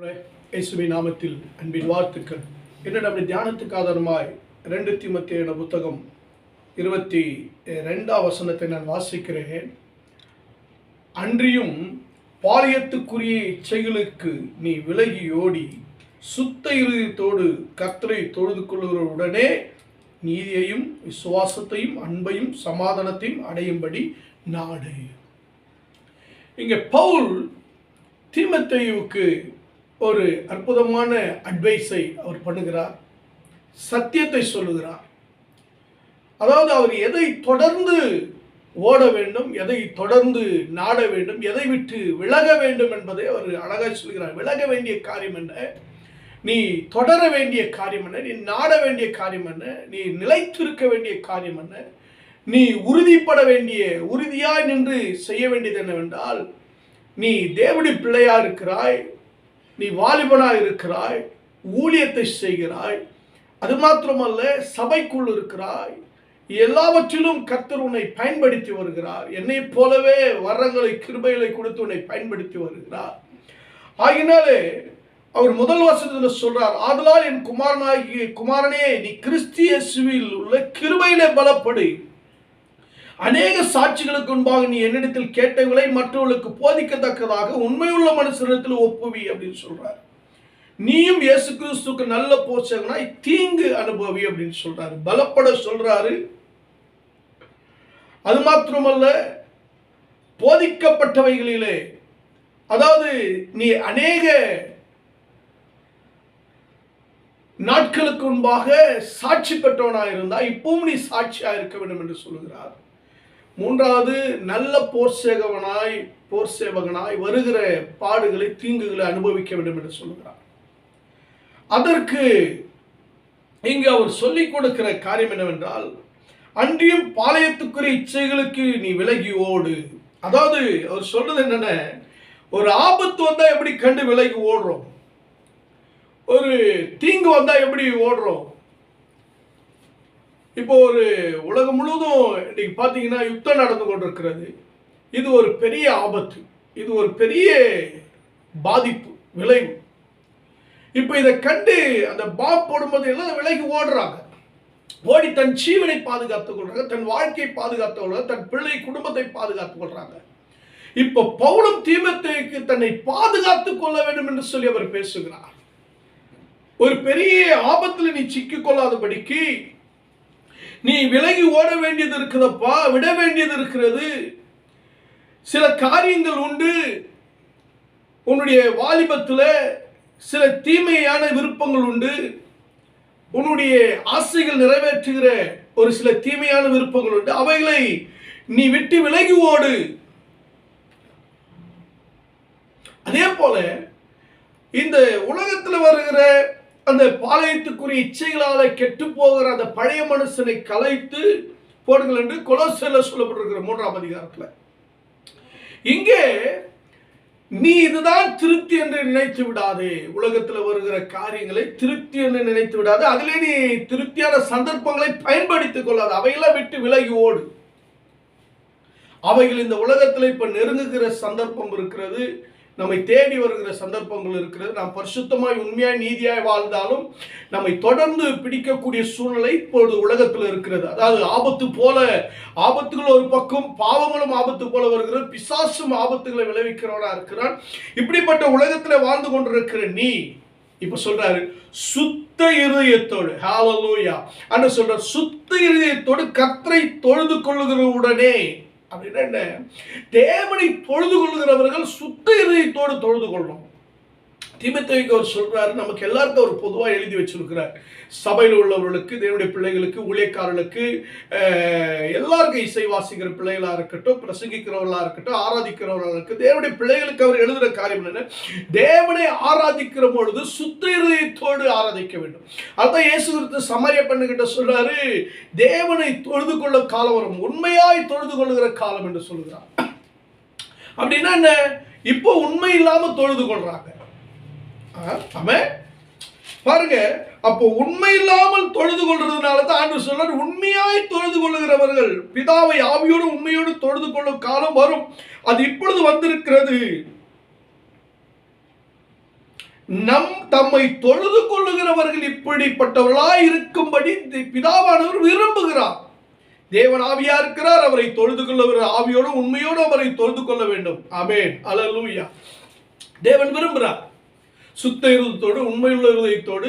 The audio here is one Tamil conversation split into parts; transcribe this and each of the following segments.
இயேசுவி நாமத்தில் அன்பின் வாழ்த்துக்கள். இன்று நம்முடைய தியானத்துக்கு ஆதாரமாய் ரெண்டு திமுத்தியான புத்தகம் இருபத்தி ரெண்டாம் வசனத்தை நான் வாசிக்கிறேன். அன்றியும் பாளையத்துக்குரிய இச்சைகளுக்கு நீ விலகி ஓடி சுத்த இருதயத்தோடு கர்த்தரை தொழுது கொள்கிறவுடனே நீதியையும் விசுவாசத்தையும் அன்பையும் சமாதானத்தையும் அடையும்படி நாடு. இங்கே பவுல் தீமத்தையுக்கு ஒரு அற்புதமான அட்வைஸை அவர் பண்ணுகிறார். சத்தியத்தை சொல்லுகிறார். அதாவது அவர் எதை தொடர்ந்து ஓட வேண்டும் எதை தொடர்ந்து நாட வேண்டும் எதை விட்டு விலக வேண்டும் என்பதை அவர் அழகாக சொல்கிறார். விலக வேண்டிய காரியம் என்ன? நீ தொடர வேண்டிய காரியம் என்ன? நீ நாட வேண்டிய காரியம் என்ன? நீ நிலைத்திருக்க வேண்டிய காரியம் என்ன? நீ உறுதிப்பட வேண்டிய உறுதியாய் நின்று செய்ய வேண்டியது என்னவென்றால் நீ தேவடி பிள்ளையா இருக்கிறாய் நீ வாலிபனாக இருக்கிறாய் ஊழியத்தை செய்கிறாய் அது மாத்திரமல்ல சபைக்குள் இருக்கிறாய். எல்லாவற்றிலும் கர்த்தர் உன்னை பயன்படுத்தி வருகிறார். என்னை போலவே வரங்களை கிருபைகளை கொடுத்து உன்னை பயன்படுத்தி வருகிறார். ஆகினாலே அவர் முதல் வசனத்தில் சொல்றார் ஆதலால் என் குமாரனாகிய குமாரனே நீ கிறிஸ்தியசுவில் உள்ள கிருபையிலே பலப்படு. அநேக சாட்சிகளுக்கு முன்பாக நீ என்னிடத்தில் கேட்டவர்களை மற்றவர்களுக்கு போதிக்கத்தக்கதாக உண்மையுள்ள மனுஷனிடத்தில் ஒப்புவி அப்படின்னு சொல்றாரு. நீயும் இயேசு கிறிஸ்துக்கு நல்ல போச்சகனாய் தீங்கு அனுபவி அப்படின்னு சொல்றாரு. பலப்பட சொல்றாரு. அது மாத்திரமல்ல போதிக்கப்பட்டவைகளிலே அதாவது நீ அநேக நாட்களுக்கு முன்பாக சாட்சி பெற்றவனாக இருந்தா இப்பவும் நீ சாட்சியாக இருக்க வேண்டும் என்று சொல்லுகிறார். மூன்றாவது நல்ல போர் சேகவனாய் போர் சேவகனாய் வருகிற பாடுகளை தீங்குகளை அனுபவிக்க வேண்டும் என்று சொல்லுகிறார். அதற்கு இங்கு அவர் சொல்லிக் கொடுக்கிற காரியம் என்னவென்றால் அன்றியும் பாளையத்துக்குரிய இச்சைகளுக்கு நீ விலகி ஓடு. அதாவது அவர் சொல்றது என்னென்ன? ஒரு ஆபத்து வந்தால் எப்படி கண்டு விலகி ஓடுறோம்? ஒரு தீங்கு வந்தால் எப்படி ஓடுறோம்? இப்போ ஒரு உலகம் முழுவதும் இன்னைக்கு பார்த்தீங்கன்னா யுத்தம் நடந்து கொண்டிருக்கிறது. இது ஒரு பெரிய ஆபத்து. இது ஒரு பெரிய பாதிப்பு விளைவு. இப்போ இதை கண்டு அந்த பாப் போடும்போது எல்லாம் விலகி ஓடுறாங்க. ஓடி தன் ஜீவனை பாதுகாத்துக் கொள்றாங்க தன் வாழ்க்கையை பாதுகாத்துக் கொள்றாங்க தன் பிள்ளை குடும்பத்தை பாதுகாத்துக் கொள்றாங்க. இப்போ பவுலும் தீமத்தைக்கு தன்னை பாதுகாத்துக் கொள்ள வேண்டும் என்று சொல்லி அவர் பேசுகிறார். ஒரு பெரிய ஆபத்தில் நீ சிக்கிக் கொள்ளாதபடிக்கு நீ விலகி ஓட வேண்டியது இருக்குதப்பா விட வேண்டியது இருக்கிறது. சில காரியங்கள் உண்டு. உன்னுடைய வாலிபத்தில் சில தீமையான விருப்பங்கள் உண்டு. உன்னுடைய ஆசைகள் நிறைவேற்றுகிற ஒரு சில தீமையான விருப்பங்கள் உண்டு. அவைகளை நீ விட்டு விலகி ஓடு. அதே போல இந்த உலகத்தில் வருகிற அந்த பாளையத்துக்குரிய இச்சைகளால கெட்டு போகிற அந்த பழைய மனுஷனை கலைத்து போடுங்கள் என்று கொலோசில சொல்லப்பட்டிருக்கிற மூன்றாம் அதிகாரத்தில். இங்கே நீ இதுதான் திருப்தி என்று நினைத்து விடாதே. உலகத்தில் வருகிற காரியங்களை திருப்தி என்று நினைத்து விடாது. அதிலே நீ திருப்தியான சந்தர்ப்பங்களை பயன்படுத்திக் கொள்ளாது. அவையெல்லாம் விட்டு விலகி ஓடு. அவைகள் இந்த உலகத்தில் இப்போ நெருங்குகிற சந்தர்ப்பம் இருக்கிறது. நம்மை தேடி வருகிற சந்தர்ப்பங்கள் இருக்கிறது. நாம் பரிசுத்தமாய் உண்மையாய் நீதியாய் வாழ்ந்தாலும் நம்மை தொடர்ந்து பிடிக்கக்கூடிய சூழ்நிலை இப்பொழுது உலகத்தில் இருக்கிறது. அதாவது ஆபத்து போல ஆபத்துகள் ஒரு பக்கம் பாவங்களும் ஆபத்து போல வருகிறது. பிசாசும் ஆபத்துகளை விளைவிக்கிறவனா இருக்கிறான். இப்படிப்பட்ட உலகத்தில் வாழ்ந்து கொண்டிருக்கிற நீ இப்ப சொல்றாரு சுத்த இருதயத்தோடு ஹாலலூயா அன்னு சொல்ற சுத்த இருதயத்தோடு கத்தரை தொழுது கொள்ளுகிற உடனே அப்படின்னா என்ன தேவனை தொழுது கொள்கிறவர்கள் சுத்த இதயத்தோடு தொழுது கொள்ளணும். திமுத்தவிக்கு அவர் சொல்கிறாரு நமக்கு எல்லாருக்கும் அவர் பொதுவாக எழுதி வச்சிருக்கிறார். சபையில் உள்ளவர்களுக்கு தேவனுடைய பிள்ளைகளுக்கு ஊழியக்காரர்களுக்கு எல்லாருக்கும் இசை வாசிக்கிற பிள்ளைகளாக இருக்கட்டும் பிரசங்கிக்கிறவர்களாக இருக்கட்டும் ஆராதிக்கிறவர்களாக இருக்கட்டும் தேவனுடைய பிள்ளைகளுக்கு அவர் எழுதுகிற காரியம் என்ன தேவனை ஆராதிக்கிற பொழுது சுத்த இருதயத்தோடு ஆராதிக்க வேண்டும். அதான் இயேசு கிறிஸ்து சமரிய பண்ணுகிட்ட சொல்றாரு தேவனை தொழுது கொள்ள காலம் வரும் உண்மையாய் தொழுது கொள்ளுகிற காலம் என்று சொல்கிறார் அப்படின்னா என்ன? இப்போ உண்மை இல்லாமல் தொழுது கொள்றாங்க. ஆமே பாருங்க அப்போ உண்மை இல்லாமல் தொழுது கொள்றதுனால தான் ஆண்டு சொல்றார் உண்மையாய் தொழுது கொள்ளுகிறவர்கள் பிதாவை ஆவியோடு உண்மையோடு தொழுது கொள்ளும் காலம் வரும். அது இப்பொழுது வந்திருக்கிறது. நம் தம்மை தொழுது கொள்ளுகிறவர்கள் இப்படிப்பட்டவர்களாய் இருக்கும்படி பிதாவானவர் விரும்புகிறார். தேவன் ஆவியா இருக்கிறார் அவரை தொழுது கொள்ளுகிற ஆவியோடு உண்மையோடு அவரை தொழுது கொள்ள வேண்டும். அமேன் அலலூயா தேவன் விரும்புகிறார். சுத்த இருதத்தோடு உண்மையுள்ள இருதயத்தோடு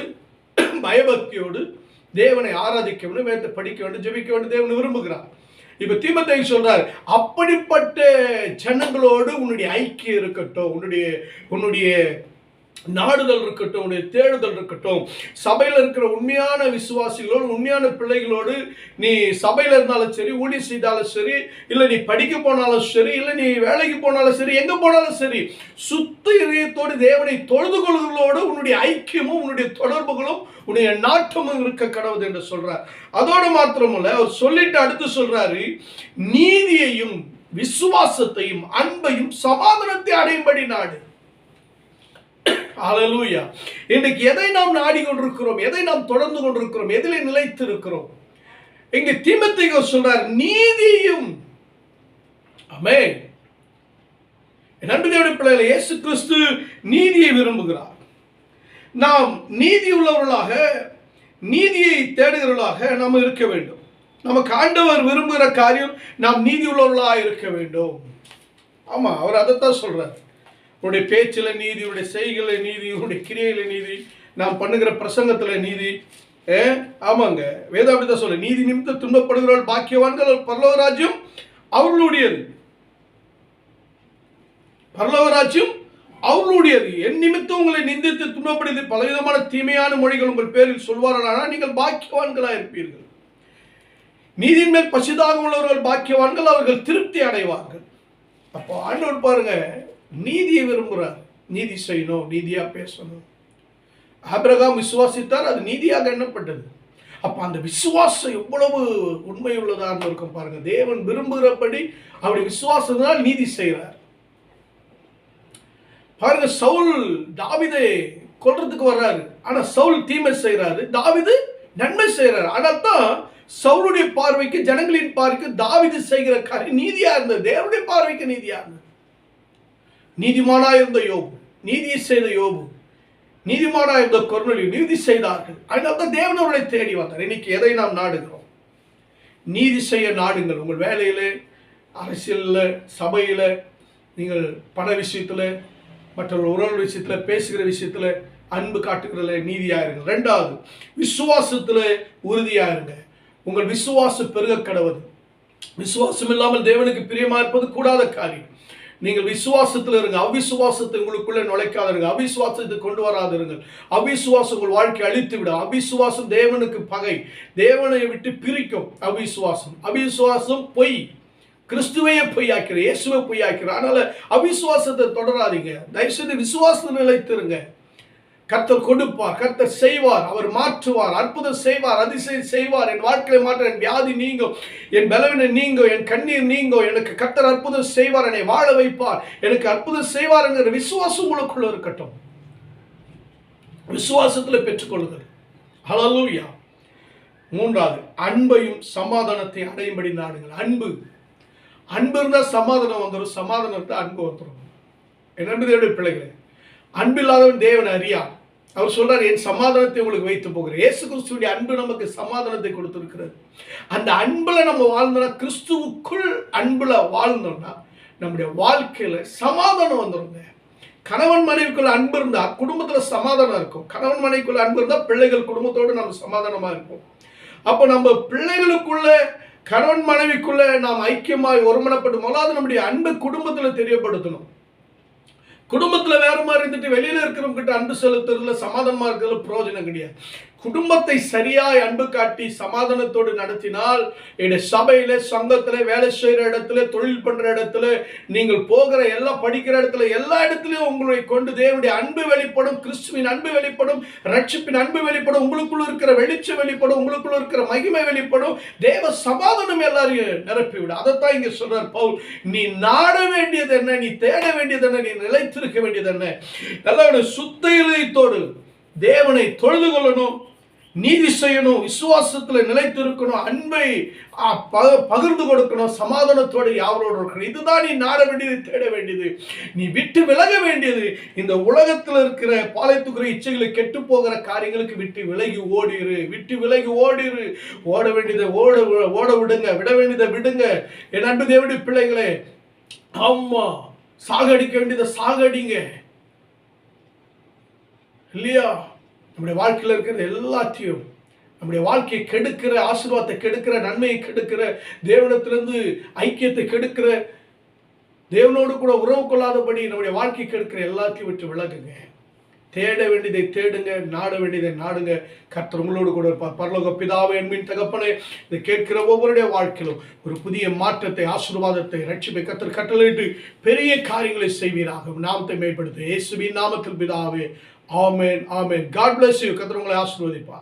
பயபக்தியோடு தேவனை ஆராதிக்க வேண்டும் வேதத்தை படிக்க வேண்டும் ஜெபிக்க வேண்டும் தேவன் விரும்புகிறார். இப்ப தீமத்தை சொல்றார் அப்படிப்பட்ட ஜனங்களோடு உன்னுடைய ஐக்கியம் இருக்கட்டும் உன்னுடைய உன்னுடைய நாடுதல் இருக்கட்டும் உன்னுடைய தேடுதல் இருக்கட்டும் சபையில் இருக்கிற உண்மையான விசுவாசிகளோடு உண்மையான பிள்ளைகளோடு நீ சபையில் இருந்தாலும் சரி ஊழி செய்தாலும் சரி இல்லை நீ படிக்க போனாலும் சரி இல்லை நீ வேலைக்கு போனாலும் சரி எங்கே போனாலும் சரி சுத்த இதயத்தோடு தேவனை தொழுது கொள்வதோடு உன்னுடைய ஐக்கியமும் உன்னுடைய தொடர்புகளும் உன்னுடைய நாட்டமும் இருக்க கடவுது என்று சொல்கிறார் அதோடு மாத்திரமல்ல அவர் சொல்லிட்டு அடுத்து சொல்கிறாரு நீதியையும் விசுவாசத்தையும் அன்பையும் சமாதானத்தை அடையும்படி நாடு. அலலூயா இன்னைக்கு எதை நாம் நாடி கொண்டிருக்கிறோம்? எதை நாம் தொடர்ந்து கொண்டிருக்கிறோம்? எதில் நிலைத்து இருக்கிறோம் இங்க தீமத்தையோ சொல்றார் நீதியும் அமே நன்றி பிள்ளைகளை இயேசு கிறிஸ்து நீதியை விரும்புகிறார். நாம் நீதி உள்ளவர்களாக நீதியை தேடுகிறவர்களாக நாம் இருக்க வேண்டும். நமக்கு ஆண்டவர் விரும்புகிற காரியம் நாம் நீதி உள்ளவர்களாக இருக்க வேண்டும். ஆமாம் அவர் அதைத்தான் சொல்கிறார் உன்னுடைய பேச்சில் நீதி உன்னுடைய செய்களில் நீதி உன்னுடைய கிரியையில் நீதி நாம் பண்ணுகிற பிரசங்கத்தில் நீதி. ஏ? ஆமாங்க. வேதம் அப்படிதான் சொல்ல நீதி நிமித்த துன்பப்படுகிறவர்கள் பாக்கியவான்கள் பரலோகராஜ்யம் அவர்களுடையது. பரலோகராஜ்யம் அவர்களுடையது. என் நிமித்தம் உங்களை நிந்தித்து துன்பப்படுத்தி பலவிதமான தீமையான மொழிகள் உங்கள் பேரில் சொல்வார்களானால் நீங்கள் பாக்கியவான்களாக இருப்பீர்கள். நீதியின் மேல் பசிதாக உள்ளவர்கள் பாக்கியவான்கள் அவர்கள் திருப்தி அடைவார்கள். அப்போ ஆண்டவர் பாருங்க நீதியை விரும்புகிறார் நீதி செய்யணும் நீதியா பேசணும். ஆபிரகாம் விசுவாசித்தார் அது நீதியாக எண்ணப்பட்டது. அப்போ அந்த விசுவாசம் எவ்வளவு உண்மை உள்ளதாக இருக்கும் பாருங்க. தேவன் விரும்புகிறபடி அப்படி விசுவாசத்தினால் நீதி செய்கிறார். பாருங்க சவுல் தாவிதை கொல்றதுக்கு வர்றாரு. ஆனா சவுல் தீமை செய்கிறாரு. தாவிது நன்மை செய்கிறாரு. ஆனால் தான் சவுளுடைய பார்வைக்கு ஜனங்களின் பார்வைக்கு தாவிது செய்கிற காரியம் நீதியாக இருந்தது. தேவனுடைய பார்வைக்கு நீதியாக இருந்தது. நீதிமானாக இருந்த யோபு நீதி செய்த யோபு நீதிமானாக இருந்த கொர்நொலி நீதி செய்தார்கள். அதனால தேவன் அவர்களை தேடி வந்தார். இன்னைக்கு எதை நாம் நாடுகிறோம்? நீதி செய்ய நாடுங்கள். உங்கள் வேலையில் அரசியலில் சபையில் நீங்கள் பண விஷயத்தில் மற்ற உறவு விஷயத்தில் பேசுகிற விஷயத்தில் அன்பு காட்டுகிறதுல நீதியாக இருங்க ரெண்டாவது விசுவாசத்தில் உறுதியாக இருங்க. உங்கள் விசுவாசம் பெருக கடவுது விசுவாசம் இல்லாமல் தேவனுக்கு பிரியமாக இருப்பது கூடாத காரியம். நீங்கள் விசுவாசத்தில் இருங்க. அவிசுவாசத்தை உங்களுக்குள்ளே நுழைக்காதிருங்க அவிசுவாசத்தை கொண்டு வராதிருங்கள் அவிசுவாசம் உங்கள் வாழ்க்கை அழித்து விடும் அவிசுவாசம் தேவனுக்கு பகை. தேவனை விட்டு பிரிக்கும். அவிசுவாசம். அவிசுவாசம் பொய். கிறிஸ்துவையே பொய்யாக்கிற இயேசுவை பொய்யாக்கிற. அதனால அவிசுவாசத்தை தொடராதீங்க. தயவுசெய்து விசுவாசத்தை நிலைத்திருங்க. கர்த்தர் கொடுப்பார் கர்த்தர் செய்வார் அவர் மாற்றுவார் அற்புதம் செய்வார் அதிசயம் செய்வார் என் வாழ்க்கையை மாற்ற என் வியாதி நீங்கும் என் பலவினை நீங்கும் என் கண்ணீர் நீங்கும் எனக்கு கர்த்தர் அற்புதம் செய்வார் என்னை வாழ வைப்பார் எனக்கு அற்புதம் செய்வார் என்கிற விசுவாசம் உங்களுக்குள்ள இருக்கட்டும். விசுவாசத்தில் பெற்றுக்கொள்ளுதல் ஹலலூயா மூன்றாவது அன்பையும் சமாதானத்தை அடையும்படி நாடுங்கள். அன்பு. அன்பு இருந்தால் சமாதானம் வந்துடும் சமாதானத்தை அன்பு வந்துடும் என் அன்பு தேவடைய பிள்ளைகளே அன்பில்லாதவன் தேவன் அறியா அவர் சொல்றார் என் சமாதானத்தை உங்களுக்கு வைத்து போகிறேன். இயேசு கிறிஸ்துடைய அன்பு நமக்கு சமாதானத்தை கொடுத்துருக்கிறது. அந்த அன்புல நம்ம வாழ்ந்தோம்னா கிறிஸ்துவுக்குள் அன்புல வாழ்ந்தோம்னா நம்முடைய வாழ்க்கையில சமாதானம் வந்துருங்க. கணவன் மனைவிக்குள்ள அன்பு இருந்தா குடும்பத்துல சமாதானம் இருக்கும். கணவன் மனைவிக்குள்ள அன்பு இருந்தா பிள்ளைகள் குடும்பத்தோடு நம்ம சமாதானமா இருக்கும் அப்போ நம்ம பிள்ளைகளுக்குள்ள கணவன் மனைவிக்குள்ள நாம் ஐக்கியமாய் ஒருமனப்படும் போது அது நம்முடைய அன்பு குடும்பத்துல தெரியப்படுத்தணும். குடும்பத்தில் வேற மாதிரி இருந்துட்டு வெளியில இருக்கிறவங்க கிட்ட அன்பு செலுத்துறதுல சமாதானமா இருக்கிறதுல பிரயோஜனம் கிடையாது. குடும்பத்தை சரியாய் அன்பு காட்டி சமாதானத்தோடு நடத்தினால் என்னுடைய சபையில சங்கத்துல வேலை செய்யற இடத்துல தொழில் பண்ற இடத்துல நீங்கள் போகிற எல்லா படிக்கிற இடத்துல எல்லா இடத்துலயும் உங்களை கொண்டு தேவனுடைய அன்பு வெளிப்படும் கிறிஸ்துவின் அன்பு வெளிப்படும் ரட்சிப்பின் அன்பு வெளிப்படும் உங்களுக்குள்ள இருக்கிற வெளிச்சம் வெளிப்படும் உங்களுக்குள்ள இருக்கிற மகிமை வெளிப்படும் தேவ சமாதானம் எல்லாரையும் நிரப்பிவிடும் அதைத்தான் இங்க சொல்றார் பவுல். நீ நாட வேண்டியது என்ன? நீ தேட வேண்டியது என்ன? நீ நிலைத்திருக்க வேண்டியது என்ன? எல்லாருடைய சுத்த இதயத்தோடு தேவனை தொழுது கொள்ளணும். நீதி செய்யணும் விசுவாசத்தில் நிலைத்திருக்கணும் அன்பை ஆ, பகிர்ந்து கொடுக்கணும் சமாதானத்தோடு யாவரோடு இருக்கணும் இதுதான் நீ நாட வேண்டியது தேட வேண்டியது. நீ விட்டு விலக வேண்டியது. இந்த உலகத்தில் இருக்கிற பாலைத்துக்குற இச்சைகளை கெட்டு போகிற காரியங்களுக்கு விட்டு விலகி ஓடிரு. விட்டு விலகி ஓடிரு. ஓட வேண்டியதை ஓட வி- ஓட விடுங்க விட வேண்டியதை விடுங்க. என் அன்பு தேவனுடைய பிள்ளைகளே ஆமா சாகடிக்க வேண்டியதை சாகடிங்க. இல்லையா? நம்முடைய வாழ்க்கையில் இருக்கிற எல்லாத்தையும் நம்முடைய வாழ்க்கையை கெடுக்கிற ஆசீர்வாதத்தை கெடுக்கிற நன்மையை கெடுக்கிற தேவனத்திலிருந்து ஐக்கியத்தை கெடுக்கிற தேவனோடு கூட உறவு கொள்ளாதபடி நம்முடைய வாழ்க்கை கெடுக்கிற எல்லாத்தையும் விட்டு விலகுங்க. தேட வேண்டியதை தேடுங்க நாட வேண்டியதை நாடுங்க. கர்த்தர் உங்களோடு கூட இருப்பார். பரலோக பிதாவே என்பின் தகப்பனே இதை கேட்கிற ஒவ்வொருடைய வாழ்க்கையிலும் ஒரு புதிய மாற்றத்தை ஆசீர்வாதத்தை ரட்சிப்பை கத்தர் கட்டளையிட்டு பெரிய காரியங்களை செய்வீராக. நாமத்தை மேம்படுத்த. இயேசுவின் நாமத்தில் பிதாவே ஆமேன் ஆமேன். காட் பிளஸ் யூ கத்திரவங்களை ஆசீர்வதிப்பா